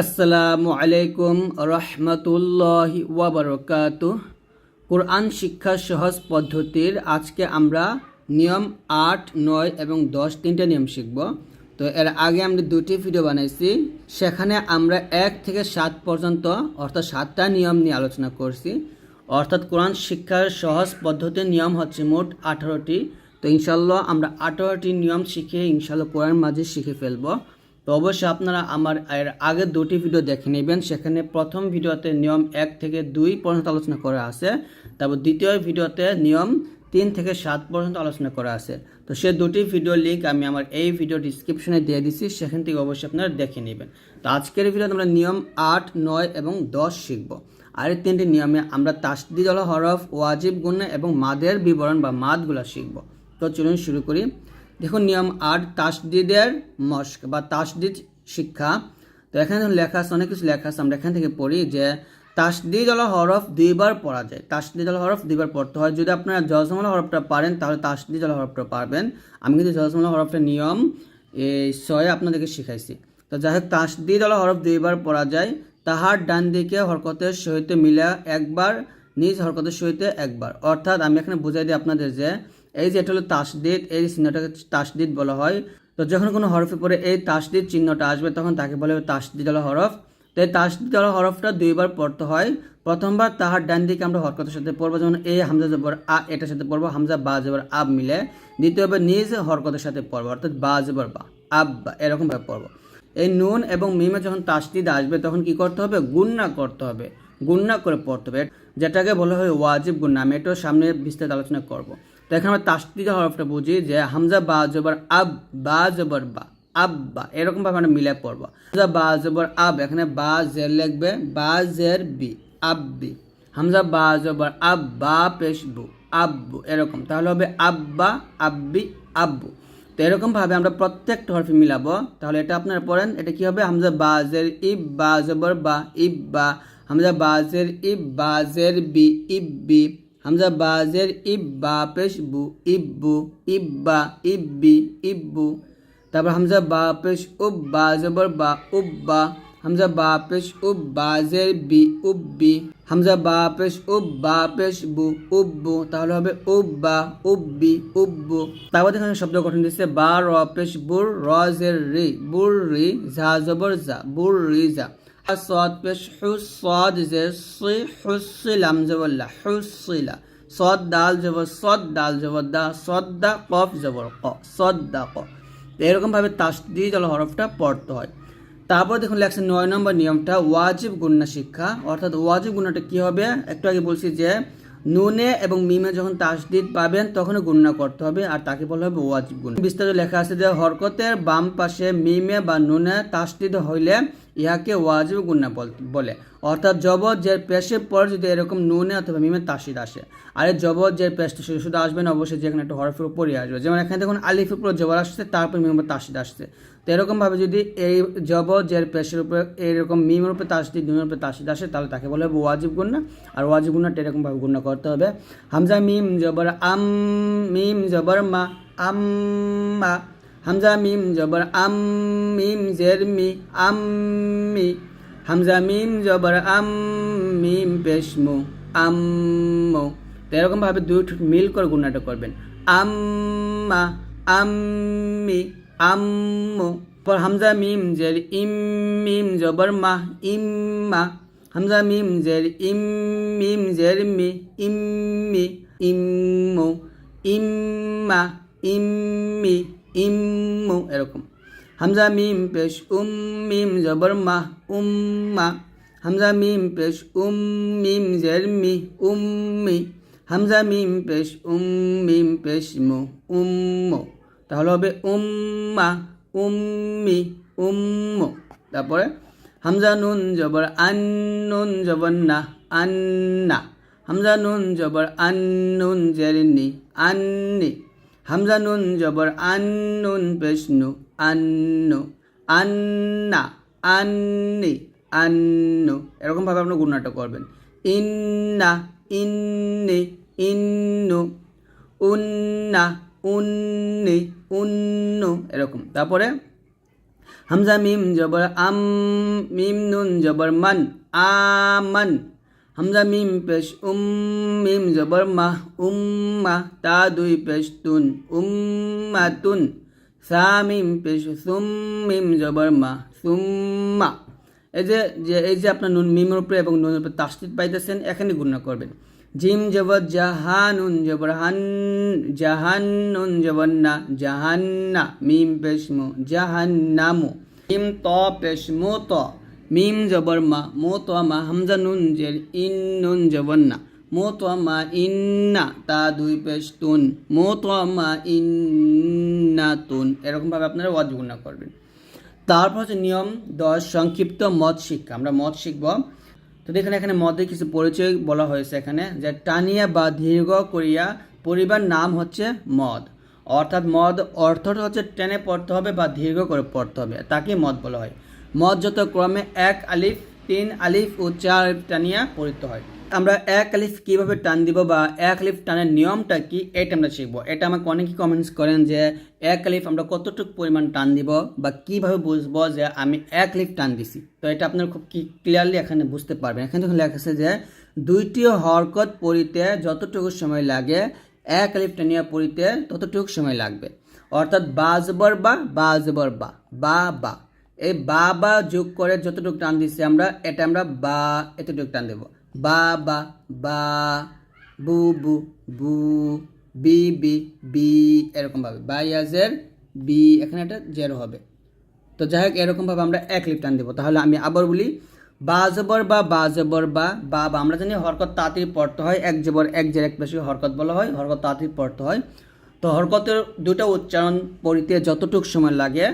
আসসালামু আলাইকুম রহমতুল্লাহি ওয়াবারকাত কোরআন শিক্ষা সহজ পদ্ধতির আজকে আমরা নিয়ম আট, নয় এবং দশ তিনটে নিয়ম শিখব। তো এর আগে আমরা দুটি ভিডিও বানাইছি। সেখানে আমরা এক থেকে সাত পর্যন্ত, অর্থাৎ সাতটা নিয়ম নিয়ে আলোচনা করছি। অর্থাৎ কোরআন শিক্ষার সহজ পদ্ধতির নিয়ম হচ্ছে মোট আঠারোটি। তো ইনশাল্লাহ আমরা আঠারোটি নিয়ম শিখে ইনশাল্লাহ কোরআন মাঝে শিখে ফেলব। তো অবশ্যই আপনারা আমার এর আগের দুটি ভিডিও দেখে নেবেন। সেখানে প্রথম ভিডিওতে নিয়ম এক থেকে দুই পর্যন্ত আলোচনা করা আছে। তারপর দ্বিতীয় ভিডিওতে নিয়ম তিন থেকে সাত পর্যন্ত আলোচনা করা আছে। তো সে দুটি ভিডিও লিঙ্ক আমি আমার এই ভিডিও ডিসক্রিপশনে দিয়ে দিচ্ছি সেখান থেকে অবশ্যই আপনারা দেখে নেবেন। তো আজকের ভিডিওতে আমরা নিয়ম আট, নয় এবং দশ শিখব। আর এই তিনটি নিয়মে আমরা তাসদিদ আল হরফ, ওয়াজিব গুণ এবং মাদের বিবরণ বা মাদগুলো শিখব। তো চলুন শুরু করি। দেখুন, নিয়ম আট, তাসদিদের মস্ক বা তাসদিদ শিক্ষা। তো এখানে লেখা আছে, অনেক কিছু লেখা আছে। আমরা এখান থেকে পড়ি যে তাসদিদ আল হরফ দুইবার পড়া যায়। তাসদিদ আল হরফ দুইবার পড়তে হয়। যদি আপনারা জজমল হরফটা পারেন, তাহলে তাসদিদ আল হরফটা পারবেন আমি কিন্তু জজমল হরফের নিয়ম এই ছয় আপনাদেরকে শিখাইছি। তো যাই হোক, তাসদিদ আল হরফ দুইবার পড়া যায়। তাহার ডান দিকে হরকতের সহিত মিলা একবার, নিজ হরকতের সহিত একবার। অর্থাৎ আমি এখানে বুঝাই দিই আপনাদের যে এই যে এটা হলো তাসদিদ, এই চিহ্নটাকে তাসদিদ বলা হয়। তো যখন কোনো হরফে পরে এই তাসদিদ চিহ্নটা আসবে, তখন তাকে বলা তাসদিদ আল হরফ। তো এই তাসদিদ আল হরফটা দুইবার পড়তে হয়। প্রথমবার তাহার ডান দিকে আমরা হরকতের সাথে পড়ব, যেমন এই হামজা জবর আ, এটার সাথে পড়ব, হামজা বা জবর আব মিলে। দ্বিতীয়বার নিজ হরকতের সাথে পড়ব, অর্থাৎ বা জবর বা, আব বা এরকমভাবে পড়ব। এই নুন এবং মিমে যখন তাসদিদ আসবে, তখন কি করতে হবে? গুন্না করতে হবে। গুন্না করে পড়তে হবে। যেটাকে বলা হয় ওয়াজিব গুন্না আমি এটাও সামনে বিস্তারিত আলোচনা করব। তো এখানে আমরা তাসদিদ হরফটা বুঝি যে হামজা বা জবর আব, বা জবর বা আব্বা এরকম ভাবে আমরা মিলে পড়ব। হামজা বা জবর আব, এখানে বা জের লিখবে, বা জের বি আব্বি হামজা বা জবর আব বা পেশ বু আব্বু এরকম। তাহলে হবে আব্বা আব্বি আব্বু তো এরকমভাবে আমরা প্রত্যেকটা হরফে মিলাবো। তাহলে এটা আপনারা পড়েন, এটা কি হবে? হামজা বাজের ইব, বা জবর বা ইব বা, হামজা বাজের ইব বাজের বি ইব্বি হামজা বাজের ইব বা পেশ বু, ইব্বু, ইব্বা, ইব্বি, ইব্বু। তারপর হামজা বা পেশ উব বা জবর বা উব্বা। হামজা বা পেশ উব বাজের বি, উব্বি। হামজা বা পেশ উব বা পেশ বু, উব্বু। তাহলে হবে উব্বা, উব্বি, উব্বু। তারপর এখানে শব্দ গঠন দিচ্ছে বা র, পেশ বুর রজের রি। বুর, রি, ঝা, জবর যা বুর, রি যা সদ পেশ হুস জে সি হুসিলাম হুসিলা সদ সদ দা সদ দা কফ জবর ক সদ দা ক এরকমভাবে তাসদি জল হরফটা পড়তে হয়। তারপর দেখুন লেখছে নয় নম্বর নিয়মটা, ওয়াজিব গুন্না শিক্ষা। অর্থাৎ ওয়াজিব গুণাটা কী হবে? একটু আগে বলছি যে, নুনে এবং মিমে যখন তাসদিদ পাবেন তখন গুণনা করতে হবে, আর তাকে বলা হবে ওয়াজিব গুণ বিস্তারিত লেখা আছে যে, হরকতের বাম পাশে মিমে বা নুনে তাসদিদ হইলে ইহাকে ওয়াজিব গুন্না বলে অর্থাৎ জবর যে পেশের পর যদি এরকম নুনে অথবা মিমে তাসিদ আসে, আর এই জবর যে পেশটা শুধু আসবে না, অবশ্যই যেখানে একটা হরফের উপরই আসবে। যেমন এখানে দেখুন আলিফের উপর জবর আসছে, তারপর মিমের তাসিদ আসছে। তো এরকমভাবে যদি এই জবর জের পেশের উপরে এরকম মিমের উপরে তাসদিদ নুনের উপরে তাসিদ আসে, তাহলে তাকে বলে হবে ওয়াজিব গুন্না আর ওয়াজিব গুন্নাটা এরকমভাবে গুন্না করতে হবে। হামজা মিম জবর আম, মিম জবর মা, আম মা। হামজা মিম জবর আম মিম জের মি, আম মি। হামজা মিম জবর আম মিম পেশমু আম্মু তো এরকমভাবে দুই ঠোঁট মিল করে গুণাটা করবেন। আম্মা আম্মি আম্মু পর হামজা মিম জের ইম মিম জবর মা ইম্মা হামজা মিম জের ইম মিম জের মি ইম্মি ইম্মু ইম্মা ইম্মি ইম্মু এরকম। হামজা মিম পেশ উম মিম জবর মা। উম্মা হামজা মিম পেশ উম মিম জের মি উম্মি হামজা মিম পেশ উম মিম পেশ মু উম্মু তাহলে হবে উম্মা উম্মি উম্মু তারপরে হামজা নুন জবর আন নুন জবর না আন্না হামজা নুন জবর আন নুন জেরনি আন্নি হামজা নুন জবর, আন নুন পেশনু আন্নু, আন্না, আন্নি। আন্নু এরকমভাবে আপনি গুণাটা করবেন। ইন্না, ইন্নি, ইন্নু, উন্না, উন্নি, উন্নু, এরকম। তারপরে হামজা মিম জবর, আম মিম নুন জবর, মান আমান হামজা মিম পেশ উম মিম জবর মাহ উম্মা তা দুই পেশ তুন উম্মাতুন সা মিম পেশ সুম মিম জবর মা সুম্মা এই যে যে, এই যে আপনার নুন মিমের উপরে এবং নুনের উপরে তাস্তিত পাইতেছেন, এখানে গুণনা করবেন। জিম জবর জাহানুন জবর হান জাহান্নুন জবর না জাহান্না মিম পেশ মু জাহান্নামু মিম ত পেশ মু ত। মিম জবর মা মো তো মা হামজা নুন জের ইন নুন জবর না মো তো মা ইন্না, তা দুই পেশ তুন। মো তো মা ইন্না তুন। এরকমভাবে আপনারা ওয়াজ গুণনা করবেন। তারপর হচ্ছে নিয়ম দশ, সংক্ষিপ্ত মদ শিক্ষা। আমরা মদ শিখব। তো দেখেন, এখানে মদের কিছু পরিচয় বলা হয়েছে এখানে। যে টানিয়া বা দীর্ঘ করিয়া পরিবার নাম হচ্ছে মদ। অর্থাৎ মদ অর্থটা হচ্ছে টেনে পড়তে হবে বা দীর্ঘ করে পড়তে হবে। তাকে মদ বলা হয়। মদ যত ক্রমে এক আলিফ, তিন আলিফ ও চার আলিফ টানিয়া পড়িতে হয়। আমরা এক আলিফ কীভাবে টান দিব বা এক আলিফ টানের নিয়মটা কি, এটা আমরা শিখব। এটা আমাকে অনেকেই কমেন্টস করেন যে, এক আলিফ আমরা কতটুকু পরিমাণ টান দিব বা কীভাবে বুঝব যে আমি এক আলিফ টান দিছি। তো এটা আপনারা খুব কি ক্লিয়ারলি এখানে বুঝতে পারবেন। এখানে যখন লেখা আছে যে, দুইটি হরকত পড়িতে যতটুকু সময় লাগে, এক আলিফ টানিয়া পড়িতে ততটুকু সময় লাগবে। অর্থাৎ বাজবর বা বাজবর বা বা বা। এই বা বা যোগ করে যতটুকু টান দিচ্ছি আমরা, এটা আমরা বা, এতটুকু টান দেবো। বা বা বা, বু বু বু, বি বি বি এরকমভাবে। বাই আজের বি, এখানে একটা জেরো হবে। তো যাই হোক, এরকমভাবে আমরা এক লিপ টান দেবো। তাহলে আমি আবার বলি, বা জবর বা বা জবর বা বা বা। আমরা জানি হরকত তাড়াতাড়ি পড়তে হয়, এক জবর, এক জের, এক পেশে হরকত বলা হয়, হরকত তাড়াতাড়ি পড়তে হয়। তো হরকতের দুটো উচ্চারণ পড়িতে যতটুকু সময় লাগে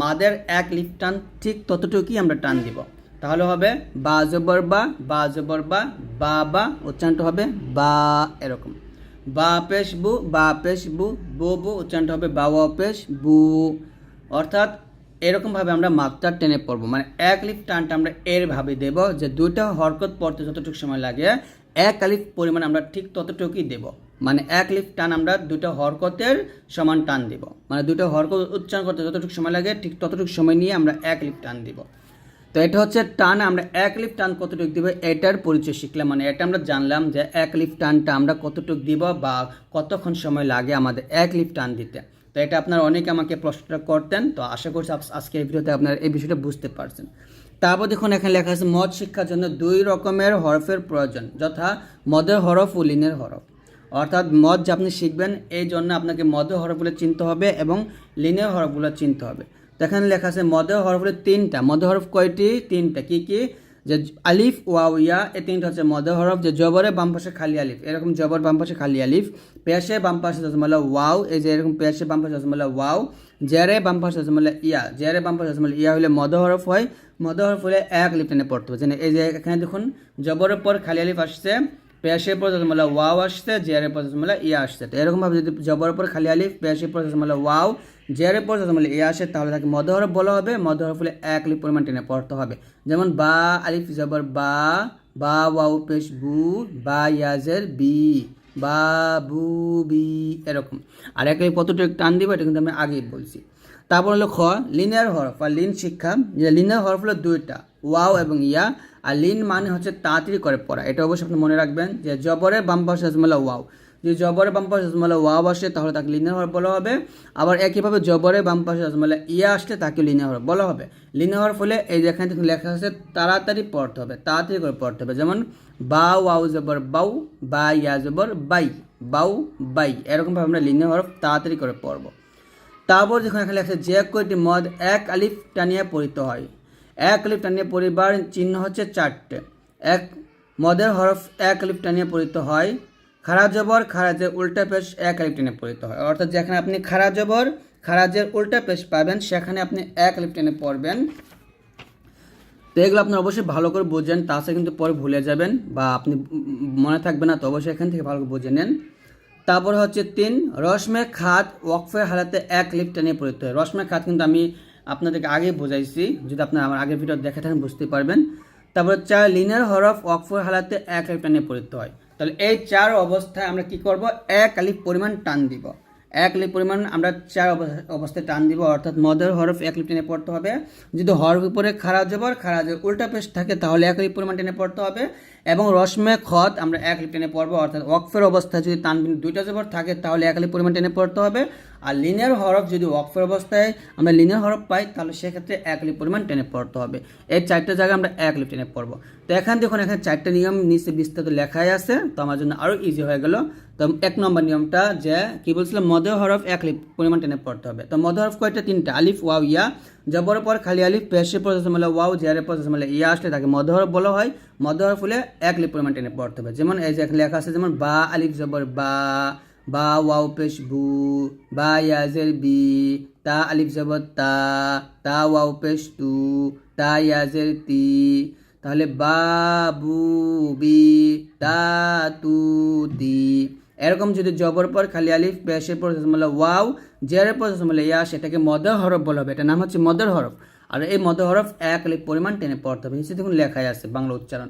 মাদের এক লিপ টান ঠিক ততটুকুই আমরা টান দিব। তাহলে হবে বা জবর বা বা জবর বা বা বা, উচ্চারণটা হবে বা এরকম। বা পেশ বু, বা পেশ বু বু বু, উচ্চারণটা হবে বা ওয়া পেশ বু। অর্থাৎ এরকমভাবে আমরা মাত্রা টেনে পড়ব। মানে এক লিফ টানটা আমরা এর ভাবে দেব যে দুইটা হরকত পড়তে যতটুকু সময় লাগে, এক আলিফ পরিমাণ আমরা ঠিক ততটুকুই দেব। মানে এক লিফ টান আমরা দুটো হরকতের সমান টান দিব। মানে দুটো হরকত উচ্চারণ করতে যতটুকু সময় লাগে, ঠিক ততটুকু সময় নিয়ে আমরা এক লিফ টান দিব। তো এটা হচ্ছে টান, আমরা এক লিফ টান কতটুকু দিব এটার পরিচয় শিখলাম। মানে এটা আমরা জানলাম যে এক লিফ টানটা আমরা কতটুকু দিব বা কতক্ষণ সময় লাগে আমাদের এক লিফ টান দিতে। তো এটা আপনারা অনেকে আমাকে প্রশ্নটা করতেন, তো আশা করছি আজ- আজকের ভিডিওতে আপনারা এই বিষয়টা বুঝতে পারছেন। তারপর দেখুন, এখানে লেখা আছে, মদ শিক্ষার জন্য দুই রকমের হরফের প্রয়োজন, যথা মদের হরফ ও লিনের হরফ। অর্থাৎ মদ যে আপনি শিখবেন, এই জন্য আপনাকে মদের হরফগুলো চিনতে হবে এবং লিনের হরফগুলো চিনতে হবে। তো এখানে লেখা আছে, মদের হরফগুলো তিনটা। মদের হরফ কয়টি? তিনটা। কি কি? যে আলিফ, ওয়াও, ইয়া এই তিনটা হচ্ছে মদের হরফ। যে জবরে বাম পাশে খালি আলিফ, এরকম জবর বাম পাশে খালি আলিফ। পেশে বাম পাশে জজমালা ওয়াও, এই যে এরকম পেশে বাম পাশে জজমালা ওয়াও। জেরে বাম পাশে জজমালা ইয়া, জেরে বাম পাশে জজমালা ইয়া হলে মদ হরফ হয়। মদ হরফ হলে এক আলিফ টেনে পড়তে হবে। এই যে এখানে দেখুন, জবরের পর খালি আলিফ আসছে। পেশের পর জজমালা ওয়াও আসছে জেরের পর জজমালা ইয়া আসছে। তো এরকমভাবে যদি জবরের পর খালি আলিফ পেশের পর জজমালা ওয়াও জেরের পর জজমালা ইয়া আসে, তাহলে তাকে মদ হরফ বলা হবে। মদ হরফ হলে এক আলিফ পরিমাণ টেনে পড়তে হবে। যেমন বা, আলিফ, জবর, বা বা, ওয়াও, পেশ, বু, বা ইয়াজের বি, বা, বু, বি, এরকম। আর এক আলিফ কতটুকু টান দিব, এটা কিন্তু আমি আগেই বলছি। তারপর হলো খ, লিনিয়ার হরফ আর লিন শিক্ষা। যে লিনিয়ার হরফ হলো দুইটা, ওয়াও এবং ইয়া। আর লিন মানে হচ্ছে তাড়াতাড়ি করে পড়া। এটা অবশ্যই আপনি মনে রাখবেন যে জবরে বাম পাশে আজমালা ওয়াও। যদি জবরে বাম পাশে আজমালা ওয়াও আসে, তাহলে তাকে লিনিয়ার হওয়ার বলা হবে। আবার একইভাবে জবরে বাম পাশে আজমালা ইয়া আসলে তাকে লিনিয়ার হরফ বলা হবে। লিনিয়ার হওয়ার ফলে এই যেখানে দেখুন লেখা আছে, তাড়াতাড়ি পড়তে হবে, তাড়াতাড়ি করে পড়তে হবে। যেমন বা ওয়াও জবর, বাউ বা ইয়া, জবর, বাই, বাউ, বাই, এরকমভাবে আমরা লিনিয়ার হরফ তাড়াতাড়ি করে পড়ব। তারপর যখন এখানে লেখা আছে, যে কয়টি মদ এক আলিফ টানিয়া পড়িত হয়। এক আলিফ টানিয়া পরিবার চিহ্ন হচ্ছে চারটে। এক, মদের হরফ এক আলিফ টানিয়া পড়িত হয়। খারা জবর, খারাজের উল্টা পেশ এক আলিফ টেনে পড়িত হয়। অর্থাৎ যেখানে আপনি খারা জবর, খারাজের উল্টা পেশ পাবেন, সেখানে আপনি এক আলিফ টেনে পড়বেন। তো এগুলো আপনার অবশ্যই ভালো করে বুঝেন তাছাড়া কিন্তু পরে ভুলে যাবেন বা আপনি মনে থাকবে না, তো অবশ্যই এখান থেকে ভালো করে বুঝে নেন। তারপর হচ্ছে তিন, রসমে খাত ওয়াকফের হালাতে এক লিপ টেনে পড়তে হয়। রসমে খাত কিন্তু আমি আপনাদেরকে আগে বোঝাইছি, যদি আপনার আমার আগের ভিডিও দেখে থাকেন, বুঝতে পারবেন। তারপর চার লিনার হরফ ওয়াকফের হালাতে এক লিপ টেনে পড়তে হয়। তাহলে এই চার অবস্থায় আমরা কি করব? এক আলিফ পরিমাণ টান দিব। এক লিপ পরিমাণ আমরা চার অবস্থা- অবস্থায় টান দিব, অর্থাৎ মদের হরফ এক লিপ টেনে পড়তে হবে। যদি হরফ উপরে খারাপ জবর খারাপ জবর উল্টা পেশ থাকে, তাহলে এক লিপ পরিমাণ টেনে পড়তে হবে। এবং রসমে খত আমরা এক লিপ টেনে পড়ব, অর্থাৎ ওয়াকফের অবস্থায় যদি তানবিন দুইটা জবর থাকে, তাহলে এক লিপ পরিমাণ টেনে পড়তে হবে। আর লিনিয়ার হরফ যদি ওয়াকফের অবস্থায় আমরা লিনিয়ার হরফ পাই, তাহলে সেক্ষেত্রে এক লিপ পরিমাণ টেনে পড়তে হবে। এই চারটা জায়গায় আমরা এক লিপ টেনে পড়ব। তো এখান দেখুন, এখানে চারটা নিয়ম নিচে বিস্তারিত লেখাই আছে, তো আমার জন্য আরও ইজি হয়ে গেল। তো এক নম্বর নিয়মটা যে, কি বলছিলাম মদ হরফ এক লিপ পরিমাণ টেনে পড়তে হবে। তো মদ হরফ কয়টা? তিনটা। আলিফ, ওয়াও, ইয়া। জবর পর খালি আলিফ, পেশে প্রসেস মানে ওয়াও জিয়ারের প্রসেস মানে ইয়া আসলে তাকে মদ হরফ বলা হয়। মদ হরফ হলে এক লিপ পরিমাণ টেনে পড়তে হবে। যেমন এই যে লেখা আছে, যেমন বা, আলিফ, জবর, বা। বা ওয়াও পেশ বু বা ইয়াজের বি, তা আলিফ জবর তা তা ওয়াও পেশ তু, তা ইয়াজের তি। তাহলে বাবু বি, তা তু, তি। এরকম যদি জবর পর খালি আলিফ পেশের পর ওয়াও জেরের পর মানে ইয়া, সেটাকে মদর হরফ বলা হবে। এটা নাম হচ্ছে মদর হরফ। আর এই মদর হরফ এক লিপ পরিমাণ টেনে পড়তে হবে। নিচে দেখুন লেখাই আছে বাংলা উচ্চারণ।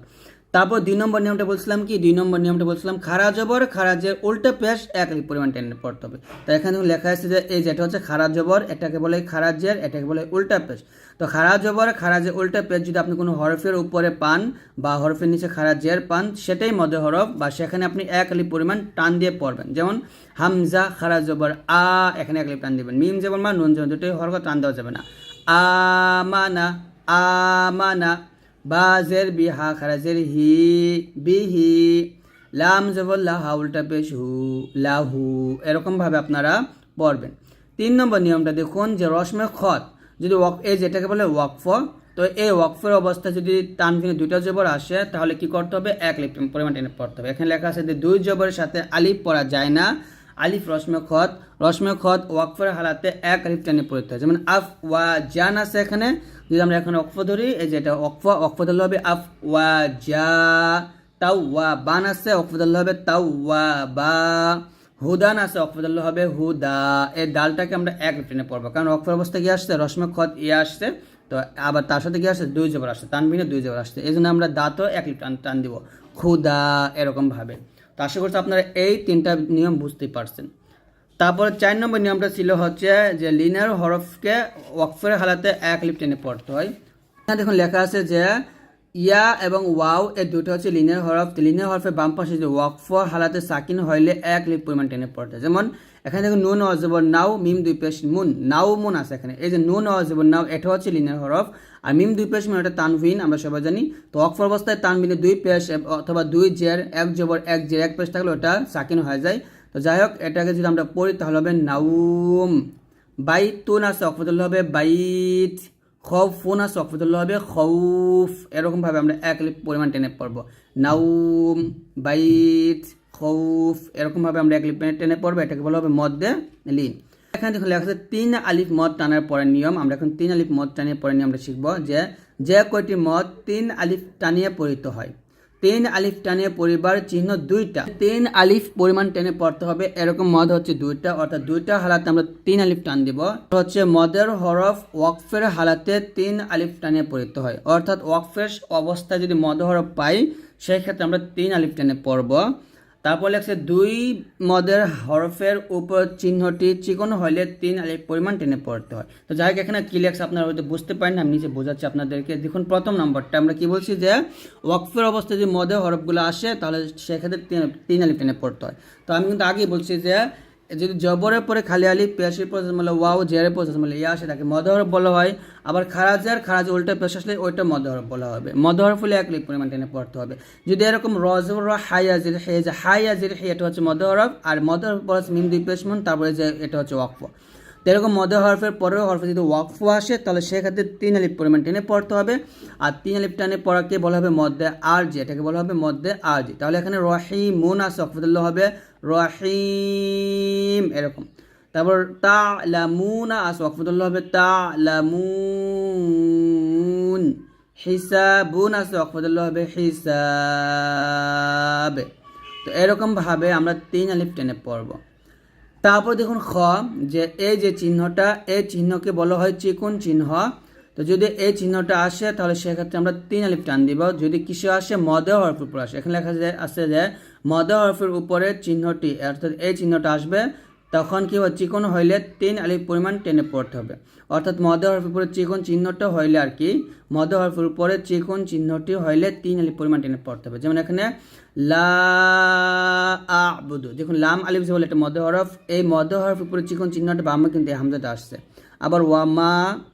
তারপর দুই নম্বর নিয়মটা বলছিলাম কি? দুই নম্বর নিয়মটা বলছিলাম, খারা জবর খারাজের উল্টা পেশ, এক পরিমাণ টেনে পড়তে হবে। তো এখানে লেখা আছে যে, এই যেটা হচ্ছে খারা জবর, এটাকে বলে খারাজের এটাকে বলে উল্টা পেশ। তো খারা জবর খারাজের উল্টা পেশ যদি আপনি কোনো হরফের উপরে পান বা হরফের নিচে খারাজের পান, সেটাই মদে হরফ বা সেখানে আপনি এক লিপ পরিমাণ টান দিয়ে পড়বেন। যেমন হামজা, খারা জবর, আ, এখানে এক লিপ টান দিবেন। মিম যেমন মা নুন যেমন, দুটোই হরফ টান দেওয়া যাবে না। আমানা আমানা বাজের বিহা খারাজের হি, বিহি। লাম জবল্লা হা উল্টা পেশ হু, লাহু। এরকমভাবে আপনারা পড়বেন। তিন নম্বর নিয়মটা দেখুন যে রসমে খত, যদি ওয়াক যেটাকে বলে ওয়াকফ, তো এই ওয়াকফের অবস্থা যদি তানভিনে দুইটা জবর আসে, তাহলে কি করতে হবে? এক লিপ পরিমাণ টেনে পড়তে হবে। এখানে লেখা আছে যে দুই জবরের সাথে আলিফ পড়া যায় না। আলিফ রসমে খত রসমে খত ওয়াকফের হালাতে এক আলিফ টেনে পড়তে হয়। যেমন আফ ওয়া জান আছে এখানে, যদি আমরা এখানে অক্ফ ধরি, এই যে এটা অক্ফ অক্ফ ধরলে হবে আফ ওয়া জা, তাও ওয়া বান আছে অক্ফ ধরলে হবে তাও ওয়া বা, হুদান আছে অক্ফ ধরলে হবে হুদা। এই ডালটাকে আমরা এক টেনে পড়ব। কারণ অক্ফের অবস্থা কি আসছে? রসমে খত ইয়ে আসছে, তো আবার তার সাথে কি আসছে? দুই জবর আসছে, তানবিনে দুই জবর আসছে। এই জন্য আমরা দাঁতও এক টান টান দিব। খুদা এরকমভাবে তো আশা করছি আপনারা এই তিনটা নিয়ম বুঝতে পারছেন। তারপরে চার নম্বর নিয়মটা ছিল হচ্ছে যে লিনার হরফকে ওয়াকফের হালাতে এক লিপ টেনে পড়তে হয়। এখানে দেখুন লেখা আছে যে ইয়া এবং ওয়াও এর দুটো হচ্ছে লিনিয়ার হরফ। লিনিয়ার হরফের বাম পাশে যে ওয়াকফ হালাতে সাকিন হইলে এক লিপ পরিমাণ টেনে পড়তে হয়। যেমন এখানে দেখুন নুন অজবর নাও, মিম দুই পেশ মুন। নাও মুন আছে এখানে। এই যে নুন অজবর নাও, এটা হচ্ছে লিনিয়ার হরফ। আর মিম দুই পেশ মুন, এটা তানভিন, আমরা সবাই জানি। তো অক্ফ অবস্থায় তানভিনে দুই পেশ অথবা দুই জের, এক জবর, এক জের, এক পেশ থাকলে ওটা সাকিন হয়ে যায়। তো যাই হোক, এটাকে যদি আমরা পড়ি, তাহলে হবে নাউম বাইতুন আছে অকফতুল হবে বাইত। খৌফুন আছে অকফতুল হবে খৌফ। এরকমভাবে আমরা এক পরিমাণ টেনে পড়ব। নাউম বাইত। খৌফ, এরকমভাবে আমরা এক লিপ টেনে পড়ব, এটাকে বলা হবে মদ্দে লিন। এখানে দেখুন লেখা আছে, তিন আলিফ মদ টানার পরের নিয়ম, আমরা এখন তিন আলিফ মদ টানিয়ে নিয়ম আমরা শিখব যে যে কয়টি মদ তিন আলিফ টানিয়ে পরিত হয়। তিন আলিফ টানিয়ে পরিবার চিহ্ন দুইটা। তিন আলিফ পরিমাণ টেনে পড়তে হবে, এরকম মদ হচ্ছে দুইটা, অর্থাৎ দুইটা হালাতে আমরা তিন আলিফ টান দিব। হচ্ছে মদের হরফ ওয়াকফের হালাতে তিন আলিফ টানিয়ে পড়িতে হয়। অর্থাৎ ওয়াকফের অবস্থায় যদি মদ হরফ পাই সেই ক্ষেত্রে আমরা তিন আলিফ টেনে পড়ব। তারপর লেখছে, দুই মদের হরফের উপর চিহ্নটি চিকন হলে তিন আলিফ পরিমাণ টেনে পড়তে হয়। তো যাই হোক, এখানে কি লেখছে আপনারা হয়তো বুঝতে পারেন আমি নিচে বোঝাচ্ছি আপনাদেরকে। দেখুন, প্রথম নম্বরটা আমরা কি বলছি যে, ওয়াকফের অবস্থায় যদি মদের হরফগুলো আসে, তাহলে সেক্ষেত্রে তিন- আলিফ টেনে পড়তে হয়। তো আমি কিন্তু আগেই বলছি যে যদি জবরের পরে খালি আলি, পেশের পরে মানে ওয়াও, জেরের পরে মানে ইয়া আসে থাকে মদহরফ বলা হয়। আবার খারাজের, খারাজ উল্টা পেশ আসলে ওইটা মদহরফ বলা হবে। মদহরফ হলে এক লিপ পরিমাণ টেনে পড়তে হবে। যদি এরকম রজর হাই আজির হে, যে হাই আজির হে, এটা হচ্ছে মদহরফ আর মদহরফ প্লাস মিম দুই পেশ মুন, তারপরে যে এটা হচ্ছে ওয়াকফ। এরকম মদ হরফের পরেও হরফে যদি ওয়াকফ আসে, তাহলে সেক্ষেত্রে তিন আলিফ পরিমাণ টেনে পড়তে হবে। আর তিন আলিফ টানে পড়াকে বলা হবে? মধ্যে আর জি এটাকে বলা হবে মধ্যে আর জি তাহলে এখানে রহিমুন আছে অকফতুল্লাহ হবে রহিম, এরকম। তারপর তা লামুনা আছে অকফতুল্লাহ হবে তা লামুন হিসাবুন আছে অকফতুল্লাহ হবে হিসাব। তো এরকমভাবে আমরা তিন আলিফ টেনে পড়ব। তারপর দেখুন খ, যে এই যে চিহ্নটা এই চিহ্নকে বলা হয় চিকুন চিহ্ন। তো যদি এই চিহ্নটা আসে, তাহলে সেক্ষেত্রে আমরা তিন আলিফ টান দিব। যদি কিসে আসে, মদে হরফের উপর আসে। এখানে লেখা যায় আসে যে মদে হরফের উপরে চিহ্নটি, অর্থাৎ এই চিহ্নটা আসবে। তখন কি হবে চিকন হইলে তিন আলিফ পরিমাণ টেনে পড়তে হবে। অর্থাৎ মধ্য হরফের উপরে চিকন চিহ্নটা হইলে আর কি মধ্য হরফের উপরে চিকন চিহ্নটি হইলে তিন আলিফ পরিমাণ টেনে পড়তে হবে। যেমন এখানে, লা আবুদু, দেখুন লাম আলিফ বলে এটা মধ্য হরফ, এই মধ্য হরফের উপরে চিকন চিহ্নটা বামে কিন্তু হামজাতে আসছে। আবার ওয়ামা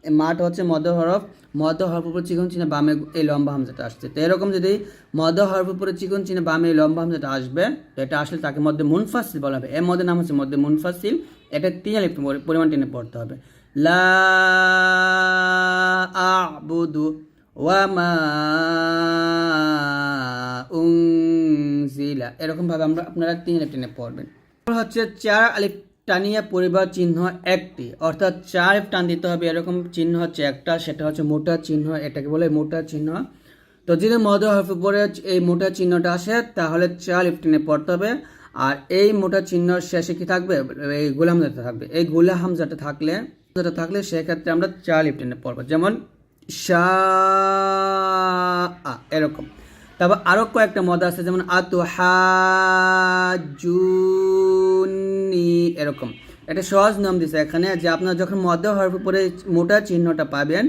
এই মাটা হচ্ছে মধ্য হরফ মধ্য হরফ উপরে চিকন চিনে বামে এই লম্বা হামজাটা আসছে। তো এরকম যদি মধ্য হরফ উপরে চিকন চিনে বামে এই লম্বা হামজাটা আসবে, তো এটা আসলে তাকে মধ্যে মুনফাসিল বলা হবে। এর মধ্যে নাম হচ্ছে মধ্যে মুনফাসিল এটা তিন আলিফ পরিমাণ টেনে পড়তে হবে। লা আবুদু ওয়ামা উনজিলা। এরকম ভাবে আমরা আপনারা তিন আলিফ টেনে পড়বেন। হচ্ছে চার আলিফ টানিয়া পরিবার চিহ্ন একটি, অর্থাৎ চার টান দিতে হবে, এরকম চিহ্ন হচ্ছে একটা, সেটা হচ্ছে মোটা চিহ্ন, এটাকে বলে মোটা চিহ্ন। তো যদি মদ হরফ উপরে এই মোটা চিহ্নটা আসে, তাহলে চার আলিফ টেনে পড়তে হবে। আর এই মোটা চিহ্ন শেষে কি থাকবে? এই গোলাম হামজাটা থাকবে। এই গোলা হামজাটা থাকলে হামজাটা থাকলে সেক্ষেত্রে আমরা চার আলিফ টেনে পড়ব। যেমন শাহ এরকম। তারপর আরও কয়েকটা মদ আছে, যেমন আতু হাজুনি এরকম। একটা সহজ নিয়ম দিছে এখানে যে আপনারা যখন মধ্য হওয়ার উপরে মোটা চিহ্নটা পাবেন,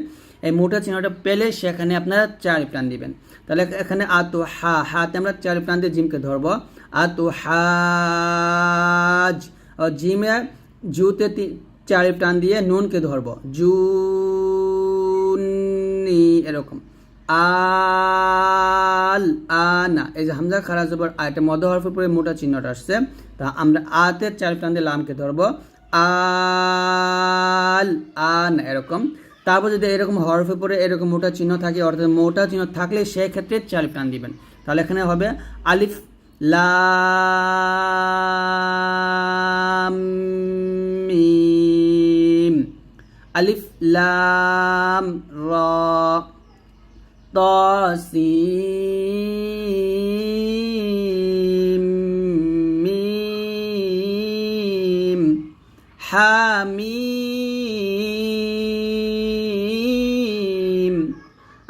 এই মোটা চিহ্নটা পেলে সেখানে আপনারা চার প্রাণ দিবেন। তাহলে এখানে আতু হা হাতে আমরা চার প্রাণ দিয়ে জিমকে ধরবো। আতু হাজ জিমে জুতে চার প্রাণ দিয়ে নুনকে ধরবো। জুনি এরকম। আল আনা এই যে হামজা খারাজ জবর আ এটা মধ্য হরফের পরে মোটা চিহ্নটা আসছে। তা আমরা আতে চার প্রাণ দিয়ে লামকে ধরবো। আল আনা এরকম। তারপর যদি এরকম হরফের পরে এরকম মোটা চিহ্ন থাকে, অর্থাৎ মোটা চিহ্ন থাকলে সেই ক্ষেত্রে চার প্রাণ দিবেন। তাহলে এখানে হবে আলিফ, লাম, মিম। আলিফ, লাম, র। طاسيم ميم حميم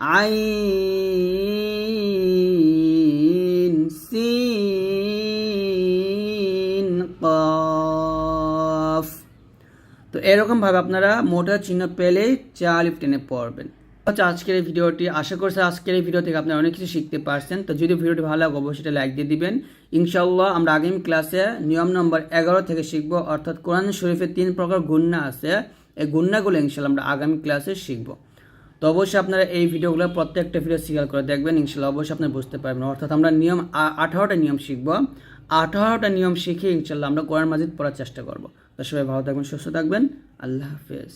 عين سين قاف তো এরকমভাবে আপনারা মোটা চিহ্ন পেলেই চা আলিফ টেনে পড়বেন হচ্ছে আজকের এই ভিডিওটি, আশা করছি আজকের এই ভিডিও থেকে আপনারা অনেক কিছু শিখতে পারছেন। তো যদি ভিডিওটি ভালো লাগে, অবশ্যই লাইক দিয়ে দিবেন। ইনশাল্লাহ আমরা আগামী ক্লাসে নিয়ম নম্বর এগারো থেকে শিখব, অর্থাৎ কোরআন শরীফের তিন প্রকার গুন্না আছে। এই গুন্নাগুলো ইনশাল্লাহ আমরা আগামী ক্লাসে শিখব। তো অবশ্যই আপনারা এই ভিডিওগুলো প্রত্যেকটা ভিডিও সিরিয়াল করে দেখবেন ইনশাল্লাহ অবশ্যই আপনারা বুঝতে পারবেন। অর্থাৎ আমরা নিয়ম আঠারোটা নিয়ম শিখব। আঠারোটা নিয়ম শিখে ইনশাল্লাহ আমরা কোরআন মাজিদ পড়ার চেষ্টা করব। তো সবাই ভালো থাকবেন, সুস্থ থাকবেন। আল্লাহ হাফেজ।